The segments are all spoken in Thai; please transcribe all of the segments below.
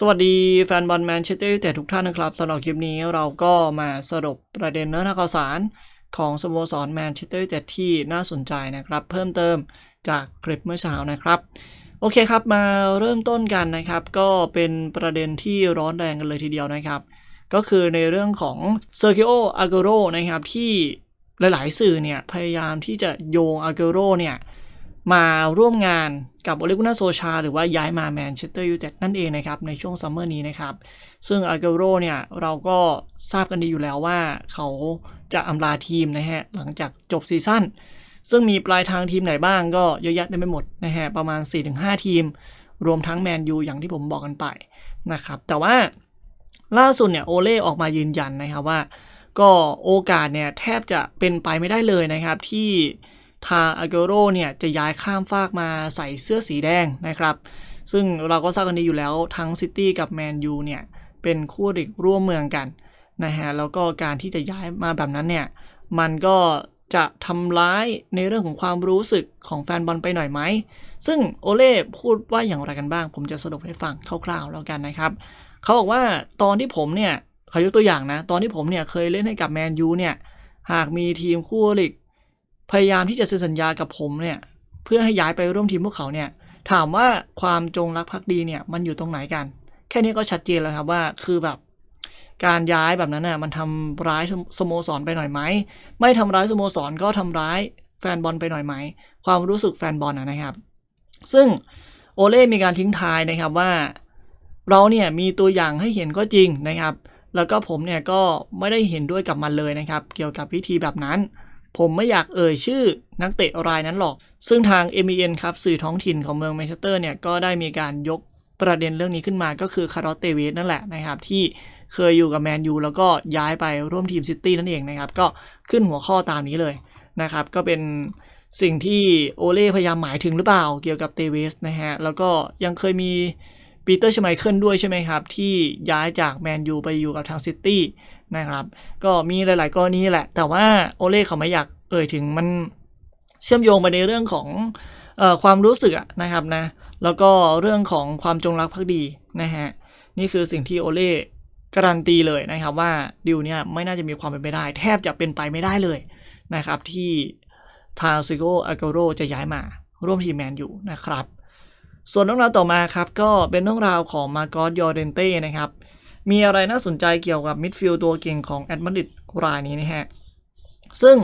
สวัสดีแฟนบอลแมนเชสเตอร์ยูไนเต็ดทุกท่านนะครับสำหรับคลิปนี้เราก็มาสรุปประเด็นเนื้อหาข่าวสาร ของสโมสรแมนเชสเตอร์ยูไนเต็ดที่น่าสนใจนะครับ เพิ่มเติมจากคลิปเมื่อเช้านะครับ โอเคครับมาเริ่มต้นกันนะครับ ก็เป็นประเด็นที่ร้อนแรงกันเลยทีเดียวนะครับ ก็คือในเรื่องของเซอร์ i ิโออา g โรนะครับที่หลาย ๆ สื่อเนี่ยพยายามที่จะโยงอา g โรเนี่ย มาร่วมงานกับโอเลกุนาโซชา หรือว่าย้ายมาแมนเชสเตอร์ยูไนเต็ดนั่นเองนะครับ ในช่วงซัมเมอร์นี้นะครับ ซึ่งอา g โรเนี่ยเราก็ทราบกันดีอยู่แล้วว่าเขาจะอำลาทีมนะฮะ หลังจากจบซีซั่นซึ่งมีปลายทางทีมไหนบ้างก็เยอะแยะเต็มไปหมดนะฮะ ประมาณ 4-5 ทีม รวมทั้งแมนยูอย่างที่ผมบอกกันไปนะครับ แต่ว่าล่าสุดเนี่ยโอเล่ออกมายืนยันนะครับว่า ก็โอกาสเนี่ยแทบจะเป็นไปไม่ได้เลยนะครับที่ ทางอา g โรเนี่ยจะย้ายข้ามฟากมาใส่เสื้อสีแดงนะครับ ซึ่งเราก็ทราบกันดีอยู่แล้วทั้งซิตี้กับแมนยูเนี่ยเป็นคู่ริกร่วมเมืองกันนะฮะแล้วก็การที่จะย้ายมาแบบนั้นเนี่ยมันก็จะทำร้ายในเรื่องของความรู้สึกของแฟนบอลไปหน่อยไหม ซึ่งโอเล่พูดว่าอย่างไรกันบ้าง ผมจะสรุปให้ฟังคร่าวๆแล้วกันนะครับ เขาบอกว่าตอนที่ผมเนี่ยเขายกตัวอย่างนะ ตอนที่ผมเนี่ยเคยเล่นให้กับแมนยูเนี่ย หากมีทีมคู่ลิก พยายามที่จะเซ็นสัญญากับผมเนี่ยเพื่อให้ย้ายไปร่วมทีมพวกเขาเนี่ยถามว่าความจงรักภักดีเนี่ยมันอยู่ตรงไหนกัน แค่นี้ก็ชัดเจนแล้วครับว่าคือแบบการย้ายแบบนั้นน่ะมันทำร้ายสโมสรไปหน่อยไหมไม่ทำร้ายสโมสรก็ทำร้ายแฟนบอลไปหน่อยไหม ความรู้สึกแฟนบอลนะครับ ซึ่งโอเล่มีการทิ้งท้ายนะครับว่า เราเนี่ยมีตัวอย่างให้เห็นก็จริงนะครับ แล้วก็ผมเนี่ยก็ไม่ได้เห็นด้วยกับมันเลยนะครับ เกี่ยวกับวิธีแบบนั้น ผมไม่อยากเอ่ยชื่อนักเตะรายนั้นหรอก ซึ่งทาง m อ n ครับสื่อท้องถิ่นของเมืองแมนเชสเตอร์เนี่ยก็ได้มีการยกประเด็นเรื่องนี้ขึ้นมาก็คือคาร์ลเตเวสนั่นแหละนะครับที่เคยอยู่กับแมนยูแล้วก็ย้ายไปร่วมทีมซิตี้นั่นเองนะครับก็ขึ้นหัวข้อตามนี้เลยนะครับก็เป็นสิ่งที่โอเล่พยายามหมายถึงหรือเปล่าเกี่ยวกับเตเวสนะฮะแล้วก็ยังเคยมีปีเตอร์ชไมเคิลด้วยใช่ไหมครับ ที่ย้ายจากแมนยูไปอยู่กับทางซิตี้นะครับ ก็มีหลาย ๆ กรณีแหละ แต่ว่าโอเล่เขาไม่อยาก เอ่ยถึงมันเชื่อมโยงไปในเรื่องของออความรู้สึกนะครับนะแล้วก็เรื่องของความจงรักภักดีนะฮะนี่คือสิ่งที่โอเล่การันตีเลยนะครับว่าดิวเนี่ยไม่น่าจะมีความเป็นไปได้ แทบจะเป็นไปไม่ได้เลยนะครับที่ทางซิโกอาโกโรจะย้ายมาร่วมทีมแมนอยู่นะครับ ส่วนเรื่องราวต่อมาครับก็เป็นเรื่องราวของมาโกสยอเรนเต้นะครับมีอะไรน่าสนใจเกี่ยวกับมิดฟิลด์ตัวเก่งของแอดมาดริดรายนี้นะฮะซึ่ง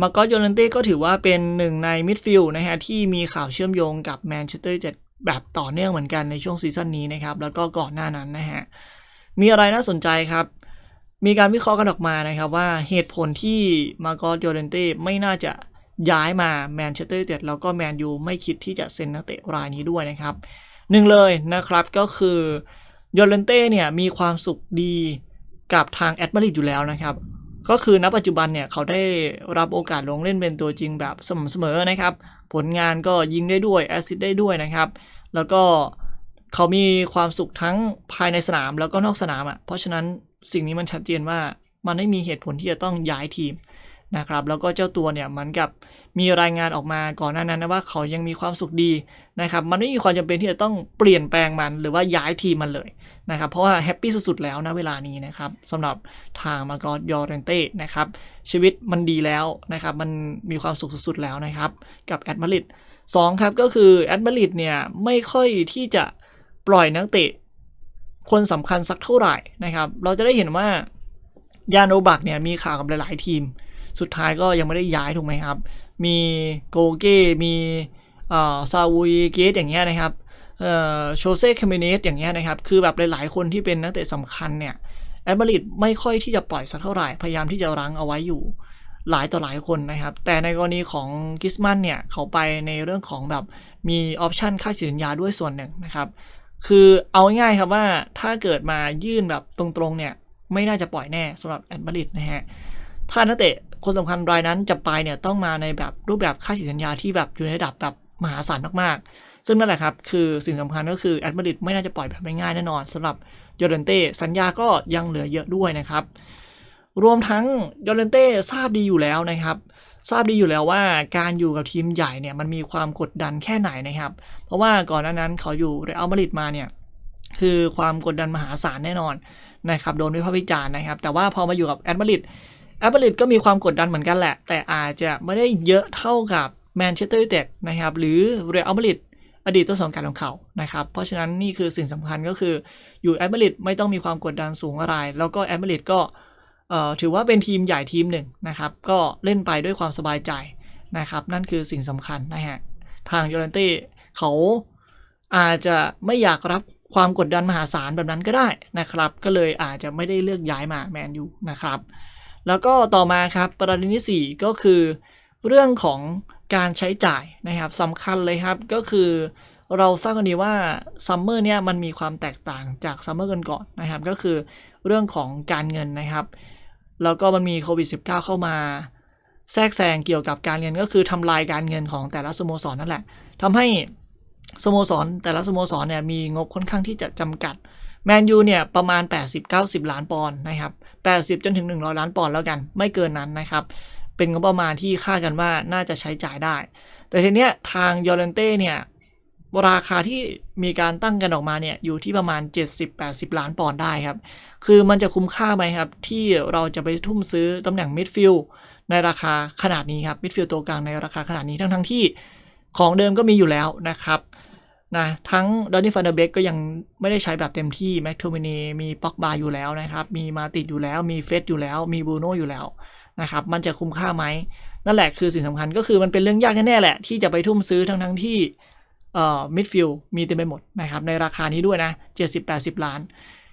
มาโกสยอเรนเต้ก็ถือว่าเป็นหนึ่งในมิดฟิลด์นะฮะที่มีข่าวเชื่อมโยงกับแมนเชสเตอร์เจ็ดแบบต่อเนื่องเหมือนกันในช่วงซีซั่นนี้นะครับ แล้วก็ก่อนหน้านั้นนะฮะ มีอะไรน่าสนใจครับ มีการวิเคราะห์กันออกมานะครับว่าเหตุผลที่มาโกสโยเรนเต้ไม่น่าจะย้ายมาแมนเชสเตอร์ยูไนเต็ดแล้วก็แมนยูไม่คิดที่จะเซ็นนักเตะรายนี้ด้วยนะครับหนึ่งเลยนะครับก็คือโยเรนเต้เนี่ยมีความสุขดีกับทางแอดมาริดอยู่แล้วนะครับ ก็คือณปัจจุบันเนี่ยเขาได้รับโอกาสลงเล่นเป็นตัวจริงแบบสม่ำเสมอนะครับ ผลงานก็ยิงได้ด้วยแอสซิสได้ด้วยนะครับ แล้วก็เขามีความสุขทั้งภายในสนามแล้วก็นอกสนามอะ่ะเพราะฉะนั้นสิ่งนี้มันชัดเจนว่ามันไม่มีเหตุผลที่จะต้องย้ายทีม นะครับแล้วก็เจ้าตัวเนี่ยเหมือนกับมีรายงานออกมาก่อนหน้านั้นนะว่าเขายังมีความสุขดีนะครับมันไม่มีความจำเป็นที่จะต้องเปลี่ยนแปลงมันหรือว่าย้ายทีมมันเลยนะครับเพราะว่าแฮปปี้สุดๆแล้วนะเวลานี้นะครับสำหรับทางมาโกสยอร์เรนเต้นะครับชีวิตมันดีแล้วนะครับมันมีความสุขสุดๆแล้วนะครับกับแอดมาริดสองครับก็คือแอดมาริดเนี่ยไม่ค่อยที่จะปล่อยนักเตะคนสำคัญสักเท่าไหร่นะครับเราจะได้เห็นว่ายานโนบักเนี่ยมีข่าวกับหลาย ๆ ทีม สุดท้ายก็ยังไม่ได้ย้ายถูกไหมครับ มีโกเก้มีซาวูยเกตอย่างเงี้ยนะครับโชเซ่คาเมเนสอย่างเงี้ยนะครับ คือแบบหลาย ๆ คนที่เป็นนักเตะสำคัญเนี่ยแอดมาริดไม่ค่อยที่จะปล่อยสักเท่าไหร่ พยายามที่จะรั้งเอาไว้อยู่หลายต่อหลายคนนะครับ แต่ในกรณีของกิสมันเนี่ย เขาไปในเรื่องของแบบมีออปชันค่าสัญญาด้วยส่วนหนึ่งนะครับ คือเอาง่ายครับว่าถ้าเกิดมายื่นแบบตรงๆเนี่ย ไม่น่าจะปล่อยแน่สำหรับแอดมาริดนะฮะ ถ้านักเตะ คนสำคัญรายนั้นจะไปเนี่ยต้องมาในแบบรูปแบบค่าสัญญาที่แบบอยู่ในระดับแบบมหาศาลมากๆ ซึ่งนั่นแหละครับคือสิ่งสำคัญก็คือแอดมาริดไม่น่าจะปล่อยแบบง่ายแน่นอนสำหรับยอร์เดนเต้สัญญาก็ยังเหลือเยอะด้วยนะครับ รวมทั้งยอร์เดนเต้ทราบดีอยู่แล้วนะครับ ทราบดีอยู่แล้วว่าการอยู่กับทีมใหญ่เนี่ยมันมีความกดดันแค่ไหนนะครับ เพราะว่าก่อนหน้านั้นเขาอยู่เรอัลมาดริดมาเนี่ยคือความกดดันมหาศาลแน่นอนนะครับโดนวิพากษ์วิจารณ์นะครับ แต่ว่าพอมาอยู่กับแอตมาริด แอตมาริดก็มีความกดดันเหมือนกันแหละ แต่อาจจะไม่ได้เยอะเท่ากับแมนเชสเตอร์ยูไนเต็ดนะครับหรือเรอัลมาดริดอดีตต้นสังกัดของเขานะครับเพราะฉะนั้นนี่คือสิ่งสำคัญก็คืออยู่แอตมาริดไม่ต้องมีความกดดันสูงอะไร แล้วก็แอตมาริดก็ถือว่าเป็นทีมใหญ่ทีมหนึ่งนะครับก็เล่นไปด้วยความสบายใจนะครับนั่นคือสิ่งสำคัญนะฮะทางโยเลนเต้เขาอาจจะไม่อยากรับความกดดันมหาศาลแบบนั้นก็ได้นะครับ ก็เลยอาจจะไม่ได้เลือกย้ายมาแมนยูนะครับ แล้วก็ต่อมาครับประเด็นที่ 4 ก็คือ เรื่องของการใช้จ่ายนะครับสำคัญเลยครับก็คือเราทราบกันดีว่าซัมเมอร์เนี่ยมันมีความแตกต่างจากซัมเมอร์ก่อนนะครับ ก็คือเรื่องของการเงินนะครับ แล้วก็มันมีโควิด -19 เข้ามา แทรกแซงเกี่ยวกับการเงินก็คือทำลายการเงินของแต่ละสโมสรนั่นแหละทำให้สโมสรแต่ละสโมสรเนี่ยมีงบค่อนข้างที่จะจำกัด แมนยูเนี่ยประมาณ 80-90 ล้านปอนด์นะครับ80 จนถึง 100 ล้านปอนด์แล้วกัน ไม่เกินนั้นนะครับ เป็นงบประมาณที่คาดกันว่าน่าจะใช้จ่ายได้ แต่ทีเนี้ยทางยอร์เรนเต้เนี่ยราคาที่มีการตั้งกันออกมาเนี่ยอยู่ที่ประมาณ 70-80 ล้านปอนด์ได้ครับ คือมันจะคุ้มค่าไหมครับ ที่เราจะไปทุ่มซื้อตำแหน่งมิดฟิลด์ในราคาขนาดนี้ครับมิดฟิลด์ตัวกลางในราคาขนาดนี้ทั้งทั้งที่ของเดิมก็มีอยู่แล้วนะครับ นะทั้งดอนนี่ฟันเดอร์เบกก็ยังไม่ได้ใช้แบบเต็มที่แม็กโทมินีมีป็อกบาอยู่แล้วนะครับ มีมาติดอยู่แล้ว มีเฟสอยู่แล้ว มีบูโน่อยู่แล้วนะครับ มันจะคุ้มค่าไหม นั่นแหละคือสิ่งสำคัญก็คือมันเป็นเรื่องยากแน่ๆแหละ ที่จะไปทุ่มซื้อทั้งทั้งที่เอ่อมิดฟิลด์มีเต็มไปหมดนะครับ ในราคานี้ด้วยนะ 70-80 ล้าน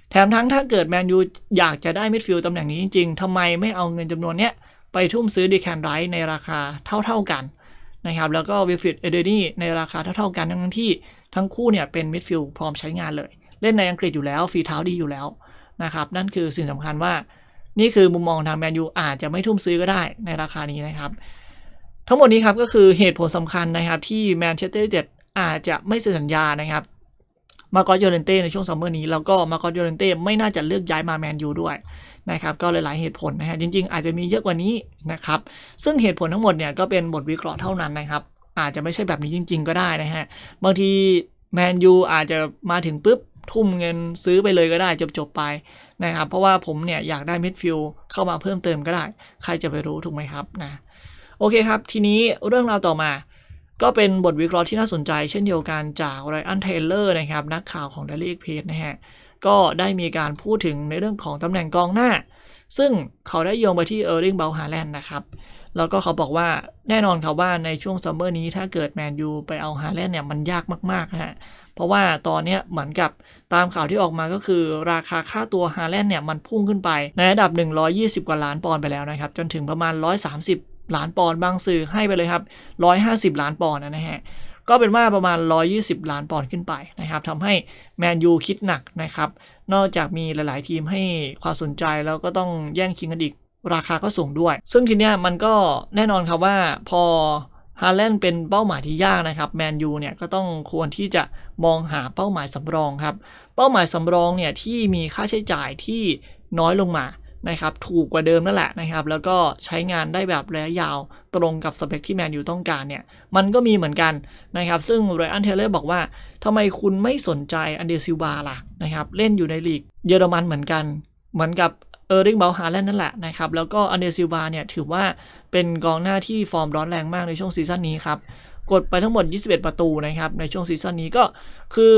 แถมทั้งถ้าเกิดแมนยูอยากจะได้มิดฟิลด์ตำแหน่งนี้จริงๆทำไมไม่เอาเงินจำนวนเนี้ยไปทุ่มซื้อดีแคนไรท์ในราคาเท่าๆกันนะครับแล้วก็วิฟิตเอเดนี่ในราคาเท่าๆกันทั้งที่ ทั้งคู่เนี่ยเป็นมิดฟิลด์พร้อมใช้งานเลย เล่นในอังกฤษอยู่แล้วฝีเท้าดีอยู่แล้วนะครับนั่นคือสิ่งสำคัญว่า นี่คือมุมมองทางแมนยูอาจจะไม่ทุ่มซื้อก็ได้ในราคานี้นะครับ ทั้งหมดนี้ครับก็คือเหตุผลสำคัญนะครับที่แมนเชสเตอร์ยูไนเต็ดอาจจะไม่เซ็นสัญญานะครับมาโกอสโยเรนเต้ในช่วงซัมเมอร์นี้แล้วก็มาโกอสโยเรนเต้ไม่น่าจะเลือกย้ายมาแมนยูด้วยนะครับก็หลายๆเหตุผลนะฮะจริง ๆ อาจจะมีเยอะกว่านี้นะครับซึ่งเหตุผลทั้งหมดเนี่ยก็เป็นบทวิเคราะห์เท่านั้นนะครับ อาจจะไม่ใช่แบบนี้จริง ๆ ก็ได้นะฮะ บางทีแมนยูอาจจะมาถึงปุ๊บ ทุ่มเงินซื้อไปเลยก็ได้จบๆไปนะครับ เพราะว่าผมเนี่ยอยากได้มิดฟิลด์เข้ามาเพิ่มเติมก็ได้ ใครจะไปรู้ถูกไหมครับนะโอเคครับ ทีนี้เรื่องราวต่อมา ก็เป็นบทวิเคราะห์ที่น่าสนใจ เช่นเดียวกันจากไรอันเทเลอร์นะครับ นักข่าวของ Daily Express นะฮะก็ได้มีการพูดถึงในเรื่องของตำแหน่งกองหน้า ซึ่งเขาได้โยงไปที่เออร์ลิงเบลฮาแลนด์นะครับ แล้วก็เขาบอกว่าแน่นอนครับว่าในช่วงซัมเมอร์นี้ถ้าเกิดแมนยูไปเอาฮาแลนด์เนี่ยมันยากมากๆนะฮะเพราะว่าตอนนี้เหมือนกับตามข่าวที่ออกมาก็คือราคาค่าตัวฮาแลนด์เนี่ยมันพุ่งขึ้นไปในระดับ 120 กว่าล้านปอนด์ไปแล้วนะครับ จนถึงประมาณ 130 ล้านปอนด์บางสื่อให้ไปเลยครับ 150 ล้านปอนด์นะฮะ ก็เป็นว่าประมาณ 120 ล้านปอนด์ขึ้นไปนะครับทำให้แมนยูคิดหนักนะครับ นอกจากมีหลาย ๆ ทีมให้ความสนใจแล้วก็ต้องแย่งชิงกันอีกราคาก็สูงด้วย ซึ่งทีเนี้ยมันก็แน่นอนครับว่าพอฮาแลนด์เป็นเป้าหมายที่ยากนะครับแมนยูเนี่ยก็ต้องควรที่จะมองหาเป้าหมายสำรองครับ เป้าหมายสำรองเนี่ยที่มีค่าใช้จ่ายที่น้อยลงมา นะครับถูกกว่าเดิมนั่นแหละนะครับแล้วก็ใช้งานได้แบบระยะยาวตรงกับสเปคที่แมนยูต้องการเนี่ยมันก็มีเหมือนกันนะครับซึ่งไรอันเทเลอร์บอกว่าทำไมคุณไม่สนใจอันเดซิลบาล่ะนะครับเล่นอยู่ในลีกเยอรมันเหมือนกัน เหมือนกับเออร์ริงเบลฮาแลนด์นั่นแหละนะครับแล้วก็อันเดซิลบาเนี่ยถือว่าเป็นกองหน้าที่ฟอร์มร้อนแรงมากในช่วงซีซั่นนี้ครับกดไปทั้งหมด 21 ประตูนะครับในช่วงซีซั่นนี้ก็คือ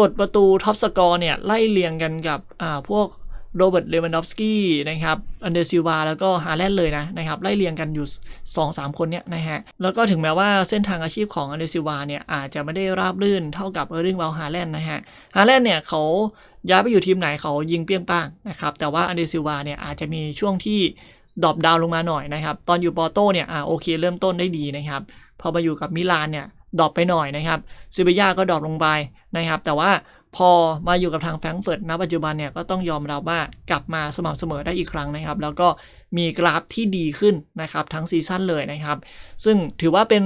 กดประตูท็อปสกอร์เนี่ยไล่เรียงกันกับอ่าพวก โรเบิร์ตเลวันดอฟสกี้นะครับอันเดอร์ซิลวาแล้วก็ฮาแลนด์เลยนะนะครับไล่เรียงกันอยู่ 2-3 คนเนี่ยนะฮะแล้วก็ถึงแม้ว่าเส้นทางอาชีพของอันเดอร์ซิลวาเนี่ยอาจจะไม่ได้ราบรื่นเท่ากับเออร์ริงเวลฮาแลนด์นะฮะฮาแลนด์เนี่ยเขาย้ายไปอยู่ทีมไหนเขายิงเปี้ยงป้างนะครับแต่ว่าอันเดอร์ซิลวาเนี่ยอาจจะมีช่วงที่ดรอปดาวลงมาหน่อยนะครับตอนอยู่ปอโตเนี่ยอ่าโอเคเริ่มต้นได้ดีนะครับพอมาอยู่กับมิลานเนี่ยดรอปไปหน่อยนะครับซิเบียก็ดรอปลงไปนะครับแต่ว่า พอมาอยู่กับทางแฟรงเฟิร์ตณปัจจุบันเนี่ยก็ต้องยอมรับว่ากลับมาสม่ำเสมอได้อีกครั้งนะครับ แล้วก็มีกราฟที่ดีขึ้นนะครับทั้งซีซั่นเลยนะครับ ซึ่งถือว่าเป็น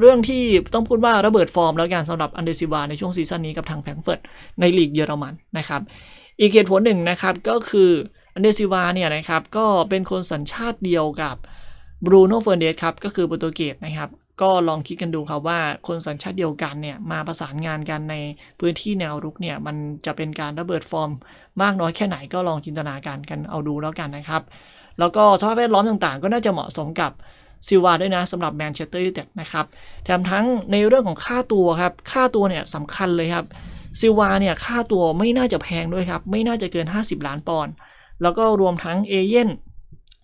เรื่องที่ต้องพูดว่าระเบิดฟอร์มแล้วกันสำหรับอันเดซิวาในช่วงซีซั่นนี้กับทางแฟรงเฟิร์ตในลีกเยอรมันนะครับอีกเหตุผลหนึ่งนะครับก็คืออันเดซิวาเนี่ยนะครับก็เป็นคนสัญชาติเดียวกับบรูโน่เฟอร์เนสครับก็คือโปรตุเกสนะครับ ก็ลองคิดกันดูครับว่าคนสัญชาติเดียวกันเนี่ยมาประสานงานกันในพื้นที่แนวรุกเนี่ยมันจะเป็นการระเบิดฟอร์ม มากน้อยแค่ไหนก็ลองจินตนาการกันเอาดูแล้วกันนะครับ แล้วก็สภาพแวดล้อมต่างๆ ก็น่าจะเหมาะสมกับซิลวาด้วยนะสำหรับแมนเชสเตอร์ยูไนเต็ดนะครับแถมทั้งในเรื่องของค่าตัวครับ ค่าตัวเนี่ยสำคัญเลยครับซิลวาเนี่ยค่าตัวไม่น่าจะแพงด้วยครับ ไม่น่าจะเกิน 50 ล้านปอนด์แล้วก็รวมทั้งเอเย่น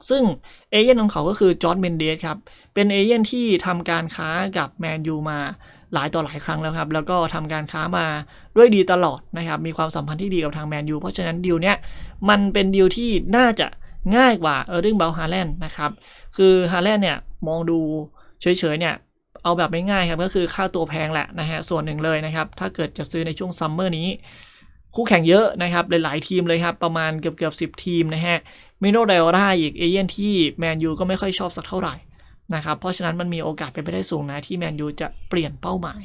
ซึ่งเอเย่นของเขาก็คือจอร์ดเมนเดสครับ เป็นเอเย่นที่ทำการค้ากับแมนยูมาหลายต่อหลายครั้งแล้วครับ แล้วก็ทำการค้ามาด้วยดีตลอดนะครับ มีความสัมพันธ์ที่ดีกับทางแมนยู เพราะฉะนั้นดีลเนี้ยมันเป็นดีลที่น่าจะง่ายกว่าเออร์ดิงเบลฮาแลนด์นะครับ คือฮาแลนด์เนี่ยมองดูเฉยๆเนี่ยเอาแบบไม่ง่ายครับก็คือค่าตัวแพงแหละนะฮะส่วนหนึ่งเลยนะครับ ถ้าเกิดจะซื้อในช่วงซัมเมอร์นี้ คู่แข่งเยอะนะครับ หลาย ๆ ทีมเลยครับ ประมาณเกือบเกือบสิบทีมนะฮะมิโนเดลราอีกเอเย่นที่แมนยูก็ไม่ค่อยชอบสักเท่าไหร่นะครับเพราะฉะนั้นมันมีโอกาสเป็นไปได้สูงนะที่แมนยูจะเปลี่ยนเป้าหมาย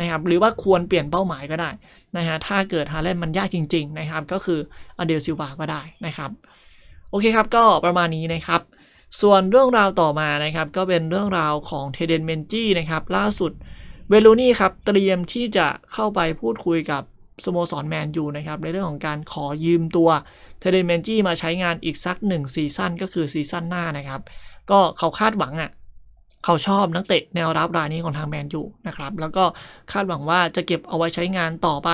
นะครับหรือว่าควรเปลี่ยนเป้าหมายก็ได้นะฮะถ้าเกิดฮาแลนมันยากจริง ๆ นะครับ ก็คืออเดลซิลวาก็ได้นะครับ โอเคครับก็ประมาณนี้นะครับ ส่วนเรื่องราวต่อมานะครับ ก็เป็นเรื่องราวของเทเดนเมนจี้นะครับ ล่าสุดเวลูนี่ครับ เตรียมที่จะเข้าไปพูดคุยกับ สโมสรแมนยูนะครับ ในเรื่องของการขอยืมตัวเทเดนเมนจี้มาใช้งานอีกสักหนึ่งซีซั่นก็คือซีซั่นหน้านะครับ ก็เขาคาดหวังอะเขาชอบนักเตะแนวรับรายนี้ของทางแมนยูนะครับ แล้วก็คาดหวังว่าจะเก็บเอาไว้ใช้งานต่อไป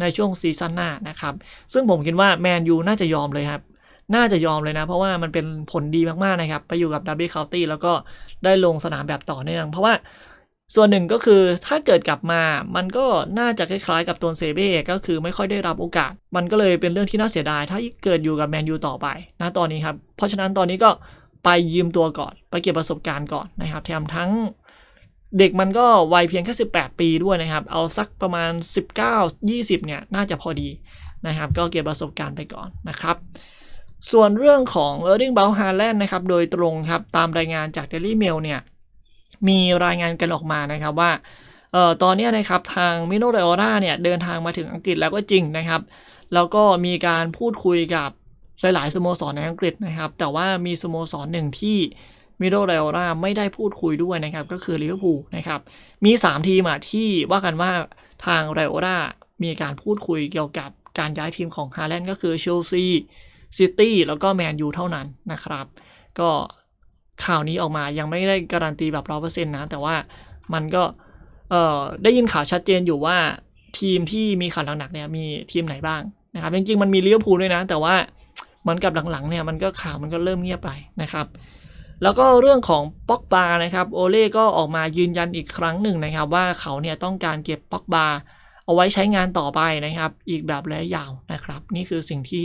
ในช่วงซีซั่นหน้านะครับ ซึ่งผมคิดว่าแมนยูน่าจะยอมเลยครับ น่าจะยอมเลยนะ เพราะว่ามันเป็นผลดีมากๆนะครับ ไปอยู่กับดับเบิลคา u ตี้แล้วก็ได้ลงสนามแบบต่อเนื่อง เพราะว่า ส่วนหนึ่งก็คือถ้าเกิดกลับมามันก็น่าจะคล้ายๆกับตัวเซเบ้ก็คือไม่ค่อยได้รับโอกาส มันก็เลยเป็นเรื่องที่น่าเสียดาย ถ้าเกิดอยู่กับแมนยูต่อไปนะตอนนี้ครับ เพราะฉะนั้นตอนนี้ก็ไปยืมตัวก่อน ไปเก็บประสบการณ์ก่อนนะครับแถมทั้งเด็กมันก็วัยเพียงแค่ 18 ปีด้วยนะครับ เอาสักประมาณ 19-20 เนี่ยน่าจะพอดีนะครับ ก็เก็บประสบการณ์ไปก่อนนะครับส่วนเรื่องของ e r l i n g b r o u t Haaland นะครับโดยตรงครับตามรายงานจาก Daily Mail เนี่ย มีรายงานกันออกมานะครับว่าเอ่อตอนนี้นะครับทางมิโนเรโอราเนี่ยเดินทางมาถึงอังกฤษแล้วก็จริงนะครับ แล้วก็มีการพูดคุยกับหลายๆสโมสรในอังกฤษนะครับ แต่ว่ามีสโมสรหนึ่งที่มิโนเรโอราไม่ได้พูดคุยด้วยนะครับ ก็คือลิเวอร์พูลนะครับ มี 3 ทีมอะที่ว่ากันว่าทางเรโอรามีการพูดคุยเกี่ยวกับการย้ายทีมของฮาแลนด์ก็คือเชลซีซิตี้แล้วก็แมนยูเท่านั้นนะครับ ก็ ข่าวนี้ออกมายังไม่ได้การันตีแบบร้อเปอร์เซ็นต์นะ แต่ว่ามันก็เอ่อได้ยินข่าวชัดเจนอยู่ว่าทีมที่มีข่าวหนักๆเนี่ยมีทีมไหนบ้างนะครับจริงๆมันมีลิเวอร์พูลด้วยนะ แต่ว่าเหมือนกับหลังๆเนี่ยมันก็ข่าวมันก็เริ่มเงียบไปนะครับแล้วก็เรื่องของป็อกบานะครับโอเล่ก็ออกมายืนยันอีกครั้งหนึ่งนะครับ ว่าเขาเนี่ยต้องการเก็บป็อกบาเอาไว้ใช้งานต่อไปนะครับ อีกแบบระยะยาวนะครับ นี่คือสิ่งที่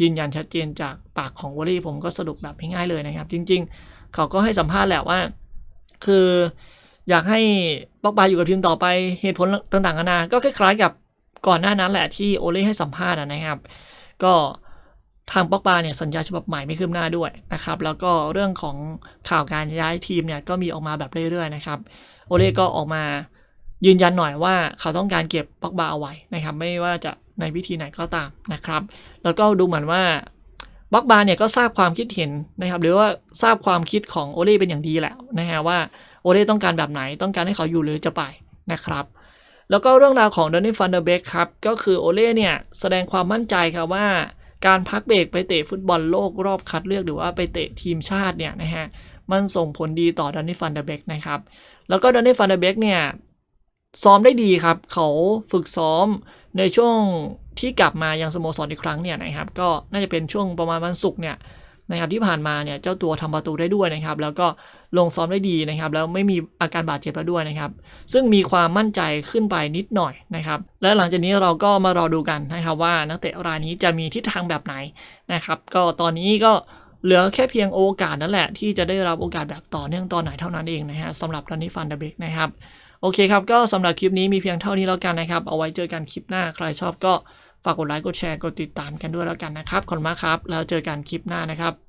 ยืนยันชัดเจนจากปากของโอเล่ผมก็สรุปแบบง่ายๆเลยนะครับ จริง ๆ เขาก็ให้สัมภาษณ์แหละว่า คืออยากให้ป็อกบาอยู่กับทีมต่อไปเหตุผลต่างๆนานาก็คล้ายๆกับก่อนหน้านั้นแหละที่โอเล่ให้สัมภาษณ์นะครับ ก็ทางป็อกบาเนี่ยสัญญาฉบับใหม่ไม่คืบหน้าด้วยนะครับ แล้วก็เรื่องของข่าวการย้ายทีมเนี่ยก็มีออกมาแบบเรื่อยๆนะครับโอเล่ก็ออกมายืนยันหน่อยว่าเขาต้องการเก็บป็อกบาเอาไว้นะครับ ไม่ว่าจะในวิธีไหนก็ตามนะครับ แล้วก็ดูเหมือนว่า บ็อกบาเนี่ยก็ทราบความคิดเห็นนะครับ หรือว่าทราบความคิดของโอเล่เป็นอย่างดีแหละนะฮะว่าโอเล่ต้องการแบบไหนต้องการให้เขาอยู่หรือจะไปนะครับแล้วก็เรื่องราวของดอนนี่ฟันเดอร์เบกครับ ก็คือโอเล่เนี่ย แสดงความมั่นใจครับว่า การพักเบรกไปเตะฟุตบอลโลกรอบคัดเลือกหรือว่าไปเตะทีมชาติเนี่ยนะฮะมันส่งผลดีต่อดอนนี่ฟันเดอร์เบกนะครับ แล้วก็ดอนนี่ฟันเดอร์เบกเนี่ย ซ้อมได้ดีครับ เขาฝึกซ้อม ในช่วงที่กลับมายังสโมสรอีกครั้งเนี่ยนะครับก็น่าจะเป็นช่วงประมาณวันศุกร์เนี่ยนะครับที่ผ่านมาเนี่ยเจ้าตัวทำประตูได้ด้วยนะครับแล้วก็ลงซ้อมได้ดีนะครับแล้วไม่มีอาการบาดเจ็บแล้วด้วยนะครับซึ่งมีความมั่นใจขึ้นไปนิดหน่อยนะครับและหลังจากนี้เราก็มารอดูกันนะครับว่านักเตะรายนี้จะมีทิศทางแบบไหนนะครับก็ตอนนี้ก็เหลือแค่เพียงโอกาสนั่นแหละที่จะได้รับโอกาสแบบต่อเนื่องตอนไหนเท่านั้นเองนะฮะสำหรับดอนนี่ฟันเดเบกนะครับ โอเคครับ ก็สำหรับคลิปนี้มีเพียงเท่านี้แล้วกันนะครับ เอาไว้เจอกันคลิปหน้า ใครชอบก็ฝากกดไลค์ กดแชร์ กดติดตามกันด้วยแล้วกันนะครับ ขอบคุณมากครับ แล้วเจอกันคลิปหน้านะครับ